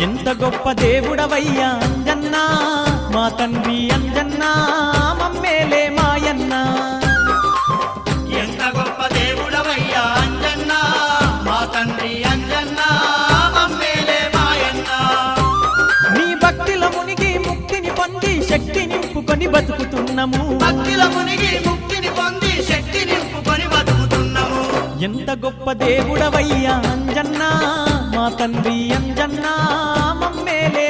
ఎంత గొప్ప దేవుడవయ్యా అంజన్నా? మా తండ్రి అంజన్నా మమ్మేలే మాయన్న. ఎంత గొప్ప దేవుడవయ్యా అంజన్న? మా తండ్రి అంజన్న మమ్మేలే మాయన్న. నీ భక్తిల మునిగి ముక్తిని పొంది శక్తి నింపుకొని బతుకుతున్నాము. భక్తిల మునిగి ముక్తిని పొంది శక్తి నింపుకొని బతుకుతున్నాము. ఎంత గొప్ప దేవుడవయ్యా అంజన్నా? మా తండ్రి అంజన్నా మమ్మేలే మా